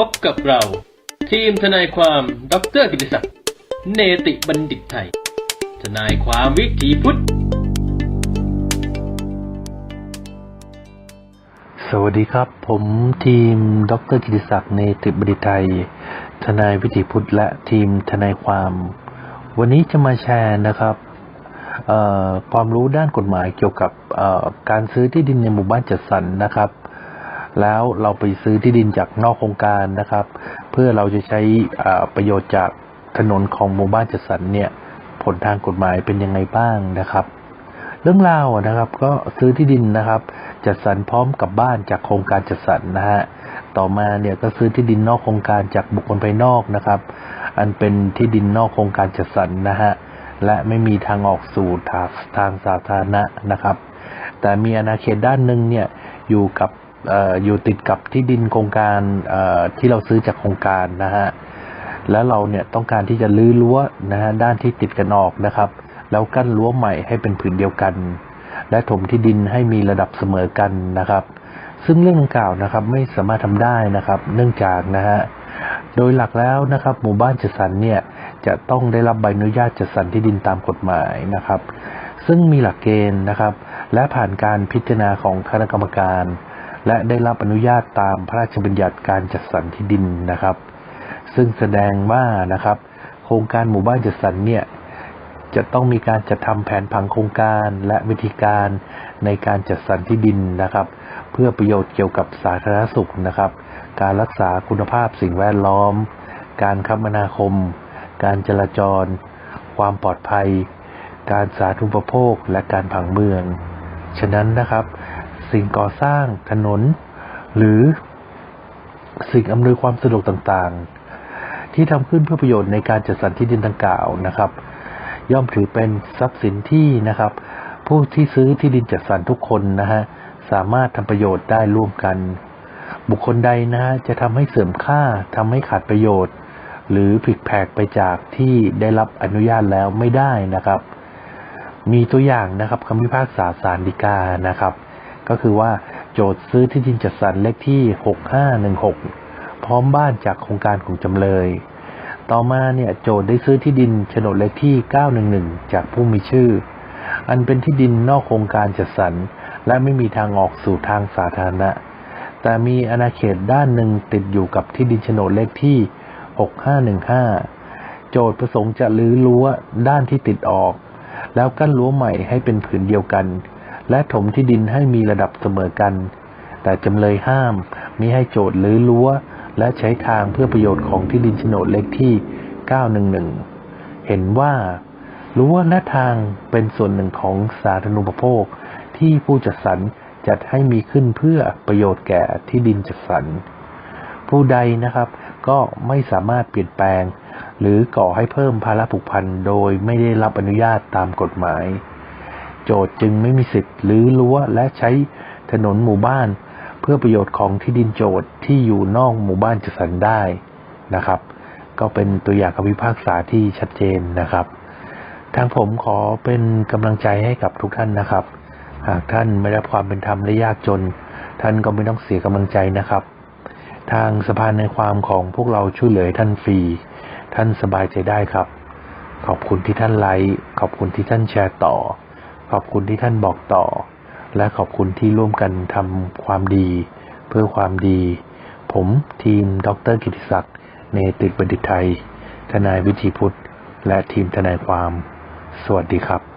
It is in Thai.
พบกับเรา ทีมทนายความดรกิติศักดิ์เนติบัณฑิตไทย ทนายความวิถีพุทธ สวัสดีครับ ผมทีมดรกิติศักดิ์เนติบดิตไทย ทนายวิถีพุทธและทีมทนายความ วันนี้จะมาแชร์นะครับความรู้ด้านกฎหมายเกี่ยวกับการซื้อที่ดินในหมู่บ้านจัดสรรนะครับ แล้วเราไปซื้อที่ดินจากนอกโครงการนะครับ เพื่อเราจะใช้อ่อประโยชน์จากถนนของหมู่บ้านจัดสรรเนี่ยผลทางกฎหมายเป็นยังไงบ้างนะครับ เรื่องราวอะนะครับก็ซื้อที่ดินนะครับ จัดสรรพร้อมกับบ้านจากโครงการจัดสรรนะฮะต่อมาเนี่ยก็ซื้อที่ดินนอกโครงการจากบุคคลภายนอกนะครับ อันเป็นที่ดินนอกโครงการจัดสรรนะฮะและไม่มีทางออกสู่ทางสาธารณะนะครับ แต่มีอาณาเขตด้านหนึ่งเนี่ยอยู่กับ อยู่ติดกับที่ดินโครงการที่เราซื้อจากโครงการนะฮะแล้วเราเนี่ยต้องการที่จะลื้อรั้วนะฮะด้านที่ติดกันออกนะครับ แล้วกั้นรั้วใหม่ให้เป็นผืนเดียวกัน และถมที่ดินให้มีระดับเสมอกันนะครับ ซึ่งเรื่องดังกล่าวนะครับไม่สามารถทำได้นะครับ เนื่องจากนะฮะโดยหลักแล้วนะครับ หมู่บ้านจัดสรรเนี่ยจะต้องได้รับใบอนุญาตจัดสรรที่ดินตามกฎหมายนะครับ ซึ่งมีหลักเกณฑ์นะครับ และผ่านการพิจารณาของคณะกรรมการ และได้รับอนุญาตตามพระราชบัญญัติการจัดสรรที่ดินนะครับ ซึ่งแสดงว่านะครับ โครงการหมู่บ้านจัดสรรเนี่ยจะต้องมีการจัดทำแผนผังโครงการและวิธีการในการจัดสรรที่ดินนะครับ เพื่อประโยชน์เกี่ยวกับสาธารณสุขนะครับ การรักษาคุณภาพสิ่งแวดล้อม การคมนาคม การจราจร ความปลอดภัย การสาธารณูปโภคและการผังเมือง ฉะนั้นนะครับ สิ่งก่อสร้างถนน หรือสิ่งอำนวยความสะดวกต่างๆ ที่ทำขึ้นเพื่อประโยชน์ในการจัดสรรที่ดินดังกล่าวนะครับ ย่อมถือเป็นทรัพย์สินที่นะครับ ผู้ที่ซื้อที่ดินจัดสรรทุกคนนะฮะสามารถทำประโยชน์ได้ร่วมกัน บุคคลใดนะฮะจะทำให้เสื่อมค่าทำให้ขาดประโยชน์ หรือผิดแผกไปจากที่ได้รับอนุญาตแล้วไม่ได้นะครับ มีตัวอย่างนะครับคำพิพากษาศาลฎีกานะครับ ก็คือว่าโจทย์ซื้อที่ดินจัดสรรเลขที่ 6516 พร้อมบ้านจากโครงการของจำเลย ต่อมาเนี่ยโจทย์ได้ซื้อที่ดินโฉนดเลขที่ 911 จากผู้มีชื่อ อันเป็นที่ดินนอกโครงการจัดสรรและไม่มีทางออกสู่ทางสาธารณะ แต่มีอาณาเขตด้านหนึ่งติดอยู่กับที่ดินโฉนดเลขที่ 6515 โจทย์ประสงค์จะลื้อรั้วด้านที่ติดออก แล้วกั้นรั้วใหม่ให้เป็นผืนเดียวกัน และถมที่ดินให้มีระดับเสมอกัน แต่จำเลยห้ามมิให้โจทย์ลื้อรั้ว และใช้ทางเพื่อประโยชน์ของที่ดินโฉนดเลขที่ 911 เห็นว่ารั้วและทางเป็นส่วนหนึ่งของสาธารณูปโภค ที่ผู้จัดสรรจัดให้มีขึ้นเพื่อประโยชน์แก่ที่ดินจัดสรร ผู้ใดนะครับก็ไม่สามารถเปลี่ยนแปลง หรือก่อให้เพิ่มภาระผูกพันโดยไม่ได้รับอนุญาตตามกฎหมาย โจทย์จึงไม่มีสิทธิ์หรือรั้วและใช้ถนนหมู่บ้าน เพื่อประโยชน์ของที่ดินโจทย์ที่อยู่นอกหมู่บ้านจัดสรรได้นะครับ ก็เป็นตัวอย่างคำพิพากษาที่ชัดเจนนะครับ ทางผมขอเป็นกำลังใจให้กับทุกท่านนะครับ หากท่านไม่ได้รับความเป็นธรรมและยากจน ท่านก็ไม่ต้องเสียกำลังใจนะครับ ทางสภาในความของพวกเราช่วยเหลือท่านฟรี ท่านสบายใจได้ครับขอบคุณที่ท่านไลค์ ขอบคุณที่ท่านแชร์ต่อ ขอบคุณที่ท่านบอกต่อ และขอบคุณที่ร่วมกันทำความดี เพื่อความดี ผมทีมดรกิติศักดิ์เนติบัณฑิตไทย ทนายวิธีพุทธ และทีมทนายความ สวัสดีครับ